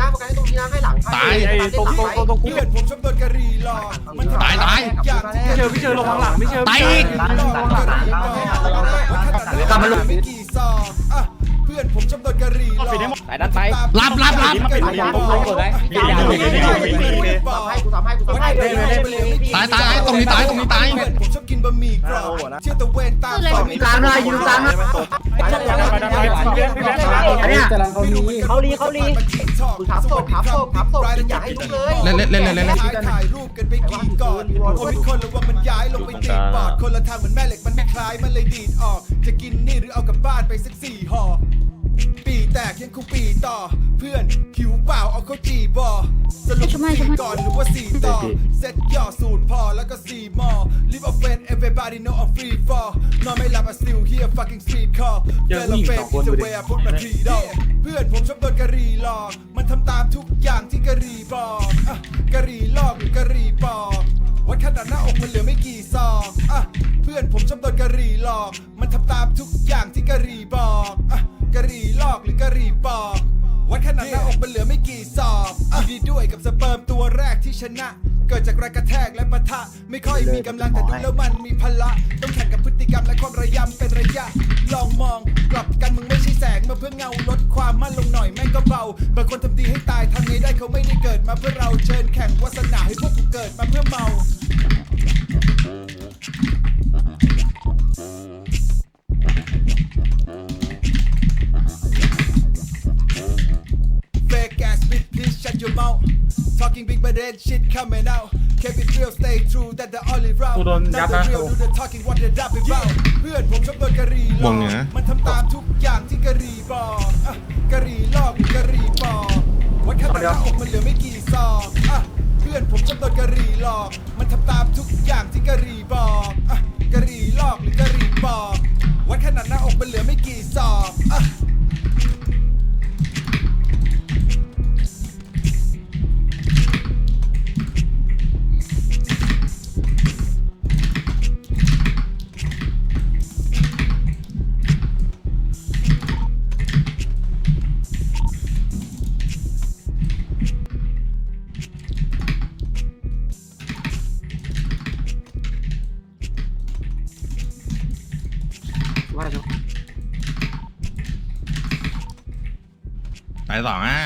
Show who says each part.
Speaker 1: นะประกันให้ตรงนี้นะให้หลัง
Speaker 2: ตาย
Speaker 1: ไอ้ตรงตรงตรงตรงกู
Speaker 3: เพื่อนผมชอบโดนกะรี่หลอกมันทำ
Speaker 2: ตายตาย
Speaker 3: อย่างที่
Speaker 4: พี่เชอร์พี่เชอร์ลงข้างหลังพี่เชอร์
Speaker 2: ตายอีก
Speaker 3: กลับมาลงไม่กี่ซองอะเพื่อนผมชอบโดนกะหรี่หลอก
Speaker 5: ไปนั่นไป
Speaker 2: รับรับรับ
Speaker 5: ลงลงกดไว้
Speaker 1: ทำให้กูทำให้กูทำให้
Speaker 2: ตายตายตายตรงนี้ตายตรงนี้ตาย
Speaker 3: เพื่อนผมชอบกินบะหมี่กรอบเชื่อตะเวนตามสอง
Speaker 1: กลางหน่อยยืนกลางหน่อย
Speaker 4: อันเนี้ย
Speaker 5: เขาลีเขาลี
Speaker 1: กูทับศพทับศพทับศพอยากให้ลุกเลย
Speaker 2: เล่นเล่นเล่นเล่นเล่นเล่น
Speaker 3: ถ่ายรูปกันไปกี่ก่อนโอ้มีคนระวังมันย้ายลงไปตีปอดคนละทางเหมือนแม่เหล็กมันไม่คล้ายมันเลยดีดออก จะกินนี่หรือเอากลับบ้านไปสักสี่ห่อปีแตกยังคงปีต่อเพื่อนหิว สรุปสี่ก่อนหรือว่าสี่ต่อเซ็ตย่อสูตรพอแล้วก็สี่มอ Live a friend everybody know I'm free for นอนไม่หลับ I still hear fucking street call เจอผู้หญิงสองคนดูดิพุทธมาทีดอกเพื่อนผมชอบโดนกะหรี่หลอก มันทำตามทุกอย่างที่กะหรี่บอกอะกะหรี่ลอกหรือกะหรี่ปอกวัดขนาดหน้าอกมันเหลือไม่กี่ซองอะเพื่อนผมชอบโดนกะหรี่หลอก มันทำตามทุกอย่างที่กะหรี่บอกอะกะหรี่ลอกหรือกะหรี่ปอกวัดขนาดหน้าอกมันเหลือไม่กี่ซองยิน ดีด้วยกับสเปิร์มตัวแรกที่ชนะ เกิดจากแรงกระแทกและปะทะ ไม่ค่อยมีกำลังแต่ดูแล้วมันมีพละต้องแข่งกับพฤติกรรมและความระยำเป็นระยะ ลองมองกลับกันมึงไม่ใช่แสงมาเพื่อเงาลดความมั่นลงหน่อยแม่งก็เบาบางคนทำดีให้ตายทำไงได้เขาไม่ได้เกิดมาเพื่อเราเชิญแข่งวาสนาให้พวกกูเกิดมาเพื่อเมา please shut your mouth. Talking big but then shit coming out. Keep it real, stay true, that the only route.
Speaker 4: กูโดนยับ
Speaker 3: Not
Speaker 4: นะ
Speaker 3: the real, do the talking, what the rap about. เพื่อนผมชอบโดนกะหรี่หล
Speaker 2: ม
Speaker 3: อ
Speaker 2: อง
Speaker 3: ก
Speaker 2: เหนือ
Speaker 3: มันทำตามทุกอย่างที่กะหรี่บอกอะกะหรี่ลอกหรือกะหรี่ปอกวัดขนาดหน้าอกมันเหลือไม่กี่ซองอะเพื่อนผมชอบโดนกะหรี่หลอก มันทำตามทุกอย่างที่กะหรี่บอกอะกะหรี่ลอกหรือกะ
Speaker 4: ว่าจะ
Speaker 2: ไปต่อนะ